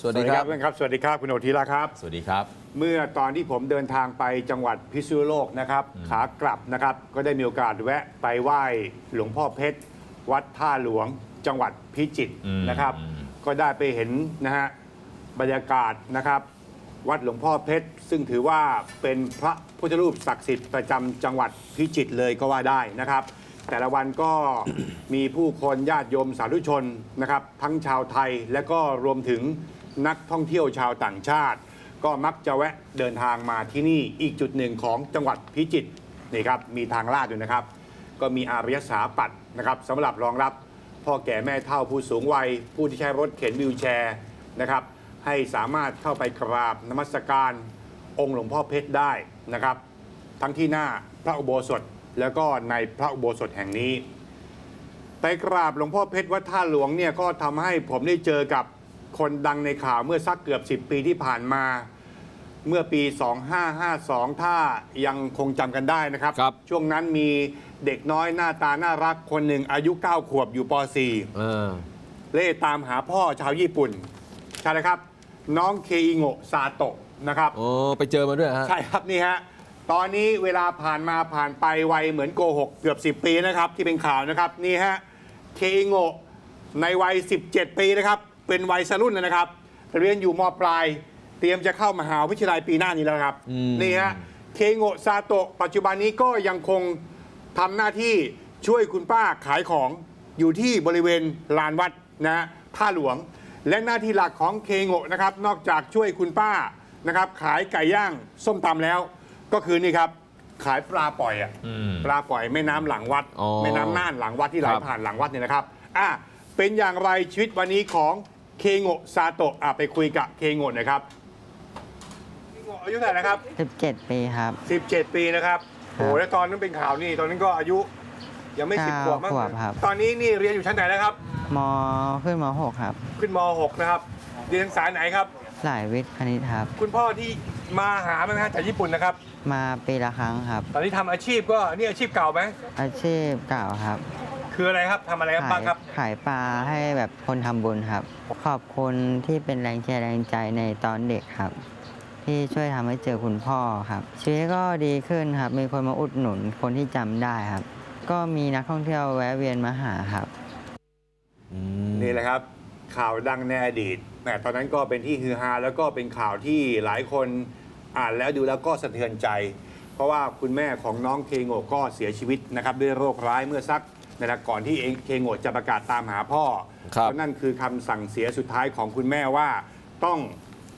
สวัสดีครับเพื่อนครับ สวัสดีครับ คุณโอทีละครับ สวัสดีครับ เมื่อตอนที่ผมเดินทางไปจังหวัดพิษณุโลกนะครับ ขากลับนะครับ ก็ได้มีโอกาสแวะไปไหว้หลวงพ่อเพชร วัดท่าหลวง จังหวัดพิจิตรอืมนะครับอืมก็ได้ไปเห็นนะฮะบรรยากาศนะครับ วัดหลวงพ่อเพชร ซึ่งถือว่าเป็นพระพุทธรูปศักดิ์สิทธิ์ประจำจังหวัดพิจิตรเลยก็ว่าได้นะครับ แต่ละวันก็มีผู้คนญาติโยมสาธุชนนะครับ ทั้งชาวไทยและก็รวมถึง นักท่องเที่ยวชาวต่างชาติ ก็มักจะแวะเดินทางมาที่นี่อีกจุดหนึ่งของจังหวัดพิจิตรนี่ครับมีทางลาดอยู่นะครับ ก็มีอารยสาปัตย์นะครับสำหรับรองรับพ่อแก่แม่เฒ่าผู้สูงวัย ผู้ที่ใช้รถเข็นวิวแชร์นะครับ ให้สามารถเข้าไปกราบนมัสการองค์หลวงพ่อเพชรได้นะครับ ทั้งที่หน้าพระอุโบสถแล้วก็ในพระอุโบสถแห่งนี้ ไปกราบหลวงพ่อเพชรวัดท่าหลวงเนี่ยก็ทำให้ผมได้เจอกับ คนดังในข่าวเมื่อสักเกือบ 10 ปีที่ผ่านมา เมื่อปี 2552 ถ้ายังคงจำกันได้นะครับ ครับ ช่วงนั้นมีเด็กน้อยหน้าตาน่ารักคนหนึ่งอายุ 9 ขวบอยู่ป .4 เออ เล่ตามหาพ่อชาวญี่ปุ่น ใช่เลยครับ น้องเคอิโงะซาโตะนะครับ โอ้ ไปเจอมาด้วยฮะ ใช่ครับนี่ฮะ ตอนนี้เวลาผ่านมาผ่านไปไวเหมือนโกหกเกือบ 10 ปีนะครับ ที่เป็นข่าวนะครับ นี่ฮะ เคอิโงะในวัย 17 ปีนะครับ เป็นวัยสรุ่นนะครับ เรียนอยู่มปลาย เตรียมจะเข้ามหาวิทยาลัยปีหน้านี้แล้วครับอืมนี่ฮะ เคอิโงะซาโตะปัจจุบันนี้ก็ยังคงทำหน้าที่ช่วยคุณป้าขายของอยู่ที่บริเวณลานวัดนะฮะท่าหลวง และหน้าที่หลักของเคโงะนะครับ นอกจากช่วยคุณป้านะครับขายไก่ย่างส้มตำแล้ว ก็คือนี่ครับขายปลาปล่อยอะอืมปลาปล่อยแม่น้ำหลังวัดอ๋อแม่น้ำน่านหลังวัดที่ไหลครับผ่านหลังวัดเนี่ยนะครับอะเป็นอย่างไรชีวิตวันนี้ของ เคโงะซาโตะอะไปคุยกับเคโงะหนะครับเคโงะอายุเท่าไหร่นะครับ17 ปีครับ17 ปีนะครับโอ้โหแล้วตอนนั้นเป็นข่าวนี่ตอนนั้นก็อายุยังไม่สิบขวบมั้งเก้าขวบครับ ตอนนี้นี่เรียนอยู่ชั้นไหนแล้วครับ มขึ้นม .6 ครับ ขึ้นม .6 นะครับ เรียนสายไหนครับสายวิทย์คณิตครับ คุณพ่อที่มาหาไหมฮะจากญี่ปุ่นนะครับ มาปีละครั้งครับ ตอนนี้ทำอาชีพก็นี่อาชีพเก่าไหมอาชีพเก่าครับ คืออะไรครับทำอะไรครับขาบ้างยครับ ขายปลาให้แบบคนทำบุญครับ ขอบคุณที่เป็นแรงเชียร์แรงใจในตอนเด็กครับ ที่ช่วยทำให้เจอคุณพ่อครับ ชีวิตก็ดีขึ้นครับ มีคนมาอุดหนุนคนที่จำได้ครับ ก็มีนักท่องเที่ยวแวะเวียนมาหาครับ อืม นี่แหละครับ ข่าวดังในอดีตแหมตอนนั้นก็เป็นที่ฮือฮาแล้วก็เป็นข่าวที่หลายคนอ่านแล้วดูแล้วก็สะเทือนใจ เพราะว่าคุณแม่ของน้องเคโงะก็เสียชีวิตนะครับด้วยโรคร้ายเมื่อสัก นะครับก่อนที่เองเคโงะจะประกาศตามหาพ่อครับ เพราะนั่นคือคำสั่งเสียสุดท้ายของคุณแม่ว่า ต้อง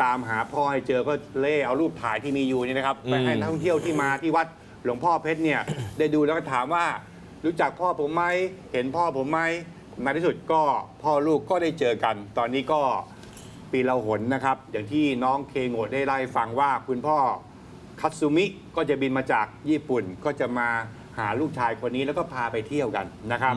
ตามหาพ่อให้เจอก็เล่เอารูปถ่ายที่มีอยู่นี่นะครับไปให้นักท่องเที่ยวที่มาที่วัดหลวงพ่อเพชรเนี่ย ได้ดูแล้วก็ถามว่า รู้จักพ่อผมไหมเห็นพ่อผมไหมในที่สุดก็พ่อลูกก็ได้เจอกัน ตอนนี้ก็ปีละหนนะครับ อย่างที่น้องเคโงะได้เล่าให้ฟังว่าคุณพ่อ คัตสึมิก็จะบินมาจากญี่ปุ่นก็จะมา หาลูกชายคนนี้แล้วก็พาไปเที่ยวกันนะครับ